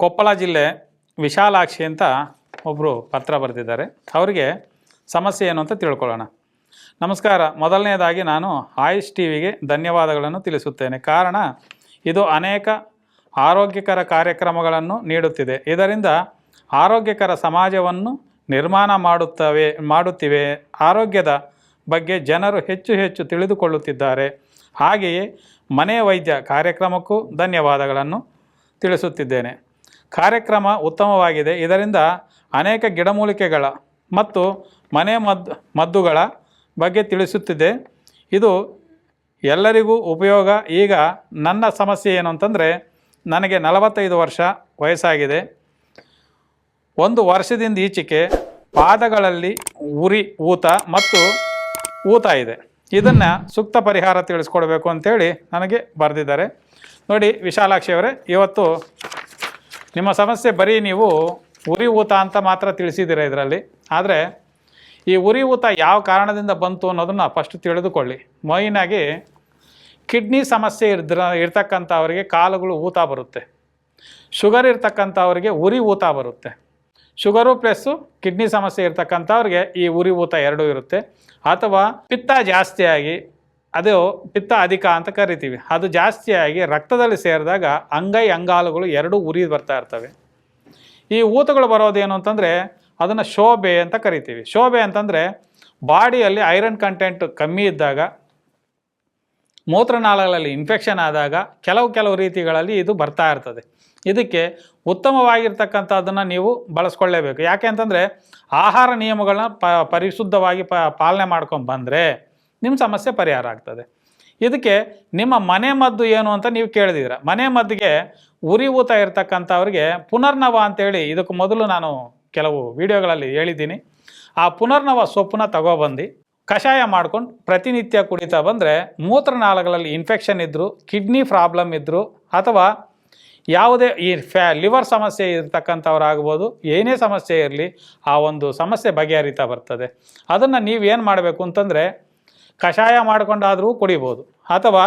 ಕೊಪ್ಪಳ ಜಿಲ್ಲೆ ವಿಶಾಲಾಕ್ಷಿ ಅಂತ ಒಬ್ಬರು ಪತ್ರ ಬರೆದಿದ್ದಾರೆ. ಅವರಿಗೆ ಸಮಸ್ಯೆ ಏನು ಅಂತ ತಿಳ್ಕೊಳ್ಳೋಣ. ನಮಸ್ಕಾರ. ಮೊದಲನೇದಾಗಿ ನಾನು ಆಯುಷ್ ಟಿ ವಿಗೆ ಧನ್ಯವಾದಗಳನ್ನು ತಿಳಿಸುತ್ತೇನೆ. ಕಾರಣ, ಇದು ಅನೇಕ ಆರೋಗ್ಯಕರ ಕಾರ್ಯಕ್ರಮಗಳನ್ನು ನೀಡುತ್ತಿದೆ. ಇದರಿಂದ ಆರೋಗ್ಯಕರ ಸಮಾಜವನ್ನು ನಿರ್ಮಾಣ ಮಾಡುತ್ತವೆ, ಮಾಡುತ್ತಿವೆ. ಆರೋಗ್ಯದ ಬಗ್ಗೆ ಜನರು ಹೆಚ್ಚು ಹೆಚ್ಚು ತಿಳಿದುಕೊಳ್ಳುತ್ತಿದ್ದಾರೆ. ಹಾಗೆಯೇ ಮನೆ ವೈದ್ಯ ಕಾರ್ಯಕ್ರಮಕ್ಕೂ ಧನ್ಯವಾದಗಳನ್ನು ತಿಳಿಸುತ್ತಿದ್ದೇನೆ. ಕಾರ್ಯಕ್ರಮ ಉತ್ತಮವಾಗಿದೆ. ಇದರಿಂದ ಅನೇಕ ಗಿಡಮೂಲಿಕೆಗಳ ಮತ್ತು ಮನೆ ಮದ್ದು ಮದ್ದುಗಳ ಬಗ್ಗೆ ತಿಳಿಸುತ್ತಿದೆ. ಇದು ಎಲ್ಲರಿಗೂ ಉಪಯೋಗ. ಈಗ ನನ್ನ ಸಮಸ್ಯೆ ಏನು ಅಂತಂದರೆ, ನನಗೆ ನಲವತ್ತೈದು ವರ್ಷ ವಯಸ್ಸಾಗಿದೆ. ಒಂದು ವರ್ಷದಿಂದ ಈಚೆಗೆ ಪಾದಗಳಲ್ಲಿ ಉರಿ, ಊತ ಮತ್ತು ಊತ ಇದೆ. ಇದನ್ನು ಸೂಕ್ತ ಪರಿಹಾರ ತಿಳಿಸ್ಕೊಡ್ಬೇಕು ಅಂತೇಳಿ ನನಗೆ ಬರೆದಿದ್ದಾರೆ. ನೋಡಿ ವಿಶಾಲಾಕ್ಷಿ ಅವರೇ, ಇವತ್ತು ನಿಮ್ಮ ಸಮಸ್ಯೆ ಬರೀ ನೀವು ಉರಿ ಊತ ಅಂತ ಮಾತ್ರ ತಿಳಿಸಿದ್ದೀರ ಇದರಲ್ಲಿ. ಆದರೆ ಈ ಉರಿ ಊತ ಯಾವ ಕಾರಣದಿಂದ ಬಂತು ಅನ್ನೋದನ್ನು ಫಸ್ಟ್ ತಿಳಿದುಕೊಳ್ಳಿ. ಮೈನಾಗಿ ಕಿಡ್ನಿ ಸಮಸ್ಯೆ ಇದ್ರ ಇರ್ತಕ್ಕಂಥವ್ರಿಗೆ ಕಾಲುಗಳು ಊತ ಬರುತ್ತೆ. ಶುಗರ್ ಇರ್ತಕ್ಕಂಥವ್ರಿಗೆ ಉರಿ ಊತ ಬರುತ್ತೆ. ಶುಗರು ಪ್ಲಸ್ಸು ಕಿಡ್ನಿ ಸಮಸ್ಯೆ ಇರ್ತಕ್ಕಂಥವ್ರಿಗೆ ಈ ಉರಿ ಊತ ಎರಡೂ ಇರುತ್ತೆ. ಅಥವಾ ಪಿತ್ತ ಜಾಸ್ತಿಯಾಗಿ ಅದು ಪಿತ್ತ ಅಧಿಕ ಅಂತ ಕರಿತೀವಿ. ಅದು ಜಾಸ್ತಿಯಾಗಿ ರಕ್ತದಲ್ಲಿ ಸೇರಿದಾಗ ಅಂಗೈ ಅಂಗಾಲುಗಳು ಎರಡೂ ಉರಿ ಬರ್ತಾ ಇರ್ತವೆ. ಈ ಊತಗಳು ಬರೋದೇನು ಅಂತಂದರೆ ಅದನ್ನು ಶೋಭೆ ಅಂತ ಕರಿತೀವಿ. ಶೋಭೆ ಅಂತಂದರೆ ಬಾಡಿಯಲ್ಲಿ ಐರನ್ ಕಂಟೆಂಟ್ ಕಮ್ಮಿ ಇದ್ದಾಗ, ಮೂತ್ರನಾಳಗಳಲ್ಲಿ ಇನ್ಫೆಕ್ಷನ್ ಆದಾಗ ಕೆಲವು ಕೆಲವು ರೀತಿಗಳಲ್ಲಿ ಇದು ಬರ್ತಾ ಇರ್ತದೆ. ಇದಕ್ಕೆ ಉತ್ತಮವಾಗಿರ್ತಕ್ಕಂಥದ್ದನ್ನು ನೀವು ಬಳಸ್ಕೊಳ್ಳೇಬೇಕು. ಯಾಕೆ ಅಂತಂದರೆ ಆಹಾರ ನಿಯಮಗಳನ್ನ ಪರಿಶುದ್ಧವಾಗಿ ಪಾಲನೆ ಮಾಡ್ಕೊಂಡು ಬಂದರೆ ನಿಮ್ಮ ಸಮಸ್ಯೆ ಪರಿಹಾರ ಆಗ್ತದೆ. ಇದಕ್ಕೆ ನಿಮ್ಮ ಮನೆ ಮದ್ದು ಏನು ಅಂತ ನೀವು ಕೇಳಿದಿರ ಮನೆ ಮದ್ದಿಗೆ ಉರಿ ಊತ ಇರತಕ್ಕಂಥವ್ರಿಗೆ ಪುನರ್ನವ ಅಂತೇಳಿ ಇದಕ್ಕೆ ಮೊದಲು ನಾನು ಕೆಲವು ವಿಡಿಯೋಗಳಲ್ಲಿ ಹೇಳಿದ್ದೀನಿ. ಆ ಪುನರ್ನವ ಸೊಪ್ಪನ್ನ ತಗೊಬಂದು ಕಷಾಯ ಮಾಡ್ಕೊಂಡು ಪ್ರತಿನಿತ್ಯ ಕುಡಿತಾ ಬಂದರೆ ಮೂತ್ರನಾಳಗಳಲ್ಲಿ ಇನ್ಫೆಕ್ಷನ್ ಇದ್ದರೂ ಕಿಡ್ನಿ ಪ್ರಾಬ್ಲಮ್ ಇದ್ದರೂ ಅಥವಾ ಯಾವುದೇ ಈ ಫ್ಯಾ ಲಿವರ್ ಸಮಸ್ಯೆ ಇರ್ತಕ್ಕಂಥವ್ರಾಗ್ಬೋದು, ಏನೇ ಸಮಸ್ಯೆ ಇರಲಿ ಆ ಒಂದು ಸಮಸ್ಯೆ ಬಗೆಹರಿತಾ ಬರ್ತದೆ. ಅದನ್ನು ನೀವೇನು ಮಾಡಬೇಕು ಅಂತಂದರೆ ಕಷಾಯ ಮಾಡಿಕೊಂಡಾದರೂ ಕುಡಿಬೋದು. ಅಥವಾ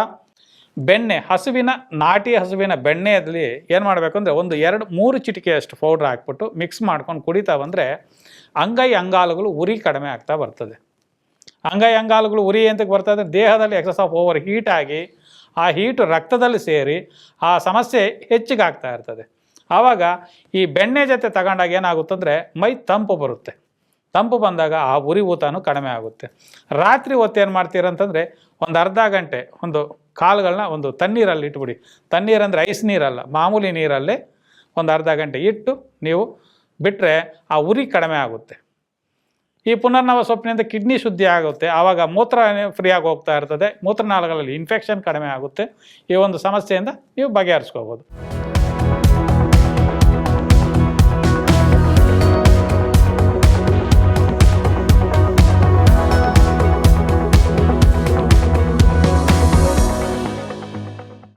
ಬೆಣ್ಣೆ, ಹಸುವಿನ, ನಾಟಿ ಹಸುವಿನ ಬೆಣ್ಣೆಯಲ್ಲಿ ಏನು ಮಾಡಬೇಕು ಅಂದರೆ ಒಂದು ಎರಡು, ಮೂರು ಚಿಟಿಕೆಯಷ್ಟು ಪೌಡ್ರ್ ಹಾಕ್ಬಿಟ್ಟು ಮಿಕ್ಸ್ ಮಾಡ್ಕೊಂಡು ಕುಡಿತಾ ಬಂದರೆ ಅಂಗೈ ಅಂಗಾಲುಗಳು ಉರಿ ಕಡಿಮೆ ಆಗ್ತಾ ಬರ್ತದೆ. ಅಂಗೈ ಅಂಗಾಲುಗಳು ಉರಿ ಎಂತಕ್ಕೆ ಇದ್ದರೆ ದೇಹದಲ್ಲಿ ಎಕ್ಸಸ್ ಆಫ್ ಓವರ್ ಹೀಟ್ ಆಗಿ ಆ ಹೀಟು ರಕ್ತದಲ್ಲಿ ಸೇರಿ ಆ ಸಮಸ್ಯೆ ಹೆಚ್ಚಿಗೆ ಆಗ್ತಾ ಇರ್ತದೆ. ಆವಾಗ ಈ ಬೆಣ್ಣೆ ಜೊತೆ ತಗೊಂಡಾಗ ಏನಾಗುತ್ತಂದರೆ ಮೈ ತಂಪು ಬರುತ್ತೆ. ತಂಪು ಬಂದಾಗ ಆ ಉರಿ ಊತನೂ ಕಡಿಮೆ ಆಗುತ್ತೆ. ರಾತ್ರಿ ಹೊತ್ತು ಏನು ಮಾಡ್ತೀರಂತಂದರೆ ಒಂದು ಅರ್ಧ ಗಂಟೆ ಒಂದು ಕಾಲುಗಳನ್ನ ಒಂದು ತಣ್ಣೀರಲ್ಲಿ ಇಟ್ಬಿಡಿ. ತಣ್ಣೀರಂದರೆ ಐಸ್ ನೀರಲ್ಲ, ಮಾಮೂಲಿ ನೀರಲ್ಲೇ ಒಂದು ಅರ್ಧ ಗಂಟೆ ಇಟ್ಟು ನೀವು ಬಿಟ್ಟರೆ ಆ ಉರಿ ಕಡಿಮೆ ಆಗುತ್ತೆ. ಈ ಪುನರ್ನವ ಸೊಪ್ಪಿನಿಂದ ಕಿಡ್ನಿ ಶುದ್ಧಿ ಆಗುತ್ತೆ. ಆವಾಗ ಮೂತ್ರ ಫ್ರೀಯಾಗಿ ಹೋಗ್ತಾ ಇರ್ತದೆ. ಮೂತ್ರನಾಳಗಳಲ್ಲಿ ಇನ್ಫೆಕ್ಷನ್ ಕಡಿಮೆ ಆಗುತ್ತೆ. ಈ ಒಂದು ಸಮಸ್ಯೆಯಿಂದ ನೀವು ಬಗೆಹರಿಸ್ಕೋಬೋದು.